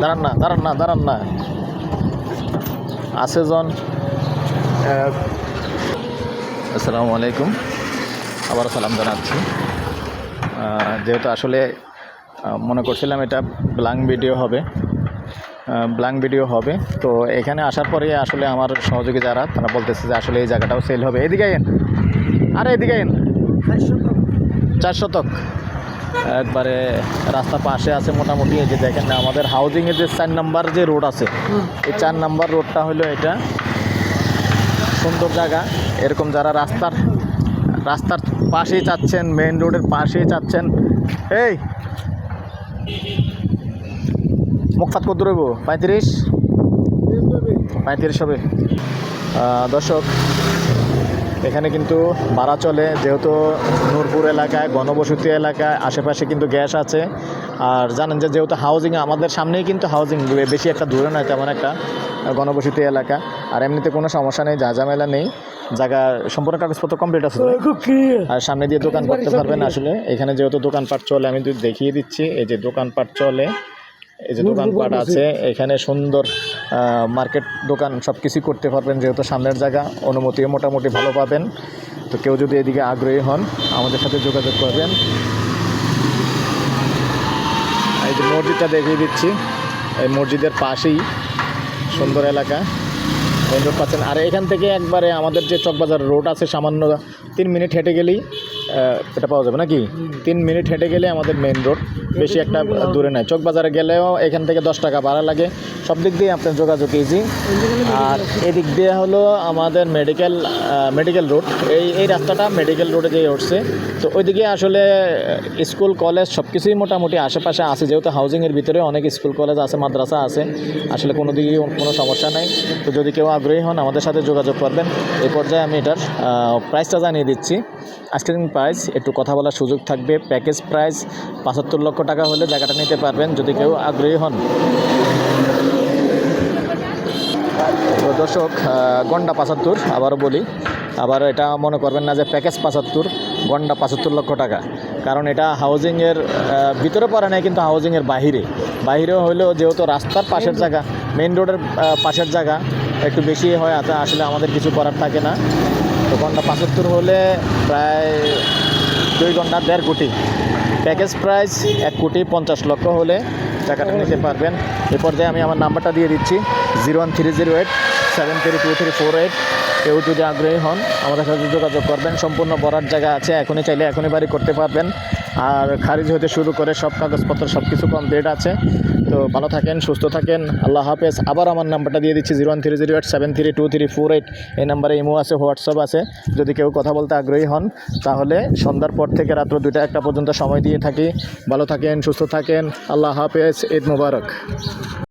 দাঁড়ান না দাঁড়ান না দাঁড়ান না। আছে জন। আসসালামু আলাইকুম। আবার সালাম জানাচ্ছি। যেহেতু আসলে মনে করছিলাম এটা ব্লাং ভিডিও হবে। ব্লাং ভিডিও হবে। তো এখানে আসার পরে আসলে আমার সহযোগী যারা, তারা বলতেছে যে আসলে এই জায়গাটাও সেল হবে। এদিকে আইন আরে, এদিকে আইন চার শতক। একবারে রাস্তা পাশে আছে মোটামুটি। এই যে দেখেন না, আমাদের হাউজিংয়ের যে চার নাম্বার যে রোড আছে, এই চার নাম্বার রোডটা হলো এটা। সুন্দর জায়গা। এরকম যারা রাস্তার রাস্তার পাশেই চাচ্ছেন মেইন রোডের পাশেই চাচ্ছেন। এই! মুখফাত কত রইব? পঁয়ত্রিশ? পঁয়ত্রিশ হবে। দর্শক এখানে কিন্তু ভাড়া চলে। যেহেতু নূরপুর এলাকায় গণবসতি এলাকায় আশেপাশে কিন্তু গ্যাস আছে। আর জানেন যে যেহেতু হাউজিং আমাদের সামনেই কিন্তু হাউজিং বেশি একটা দূরে নয় তেমন একটা গণবসতি এলাকা। আর এমনিতে কোনো সমস্যা নেই যা ঝামেলা নেই। জায়গা সম্পূর্ণ কাগজপত্র কমপ্লিট আছে? আর সামনে দিয়ে দোকান করতে পারবেন আসলে। এখানে যেহেতু দোকানপাট চলে আমি দেখিয়ে দিচ্ছি এই যে দোকানপাট চলে এই যে দোকানপাট আছে এখানে সুন্দর মার্কেট দোকান সব কিছুই করতে পারবেন যেহেতু সামনের জায়গা অনুমতিও মোটামুটি ভালো পাবেন। তো কেউ যদি এদিকে আগ্রহী হন আমাদের সাথে যোগাযোগ করবেন। এই যে মসজিদটা দেখিয়ে দিচ্ছি। এই মসজিদের পাশেই সুন্দর এলাকা। মেন রোড পাচ্ছেন আর এখান থেকে একবারে আমাদের যে চকবাজার রোড আছে সামান্য তিন মিনিট হেঁটে গেলেই এটা পাওয়া যাবে নাকি? তিন মিনিট। হেঁটে গেলে আমাদের মেন রোড বেশি একটা দূরে নেয় চকবাজারে গেলেও এখান থেকে দশ টাকা ভাড়া লাগে। সব দিক দিয়ে আপনার যোগাযোগ ইজি আর এদিক দিয়ে হলো আমাদের মেডিকেল মেডিকেল রোড এই এই রাস্তাটা মেডিকেল রোডে যেয়ে উঠছে। তো ওইদিকে আসলে স্কুল কলেজ সব কিছুই মোটামুটি আশেপাশে আছে। যেহেতু হাউজিংয়ের ভিতরে অনেক স্কুল কলেজ আছে, মাদ্রাসা আছে, আসলে কোনো দিকে কোনো সমস্যা নাই। তো যদি কেউ আগ্রহী হন, আমাদের সাথে যোগাযোগ করবেন। এই পর্যায়ে আমি এটার প্রাইসটা জানিয়ে দিচ্ছি। দিন প্রাইস একটু কথা বলার সুযোগ থাকবে। প্যাকেজ প্রাইস পঁচাত্তর লক্ষ টাকা হলে জায়গাটা নিতে পারবেন যদি কেউ আগ্রহী হন। তো দর্শক গন্ডা পাঁচাত্তর, আবারও বলি আবার এটা মনে করবেন না যে প্যাকেজ পাঁচাত্তর, গন্ডা পাঁচাত্তর লক্ষ টাকা। কারণ এটা হাউজিংয়ের ভিতরে পড়ে নাই কিন্তু হাউজিংয়ের বাহিরে। বাহিরেও হলেও যেহেতু রাস্তার পাশের জায়গা মেন রোডের পাশের জায়গা, একটু বেশি হয় আছে আসলে আমাদের কিছু করার থাকে না। তো গন্ডা পাঁচাত্তর হলে প্রায় দুই ঘণ্টা দেড় কোটি। প্যাকেজ প্রাইস এক কোটি পঞ্চাশ লক্ষ হলে টাকাটা নিতে পারবেন। এ পর্যায়ে আমি আমার নাম্বারটা দিয়ে দিচ্ছি, zero one three zero eight, seven three two three four eight. কেউ যদি আগ্রহী হন, আমাদের সাথে যোগাযোগ করবেন। সম্পূর্ণ বরার জায়গা আছে, এখনই চাইলে এখনই বাড়ি করতে পারবেন। আর খারিজ হতে শুরু করে সব কাগজপত্র, সব কিছু কমপ্লিট আছে। তো ভালো থাকেন, সুস্থ থাকেন। আল্লাহ হাফেজ। আবার আমার নাম্বারটা দিয়ে দিচ্ছি, zero one three zero eight seven three two three four eight. এই নাম্বারে ইমো আছে, হোয়াটসঅ্যাপ আছে। যদি কেউ কথা বলতে আগ্রহী হন, তাহলে সন্ধ্যার পর থেকে রাত্র দুইটা একটা পর্যন্ত সময় দিয়ে থাকি। ভালো থাকেন, সুস্থ থাকেন। আল্লাহ হাফেজ। ঈদ মুবারক।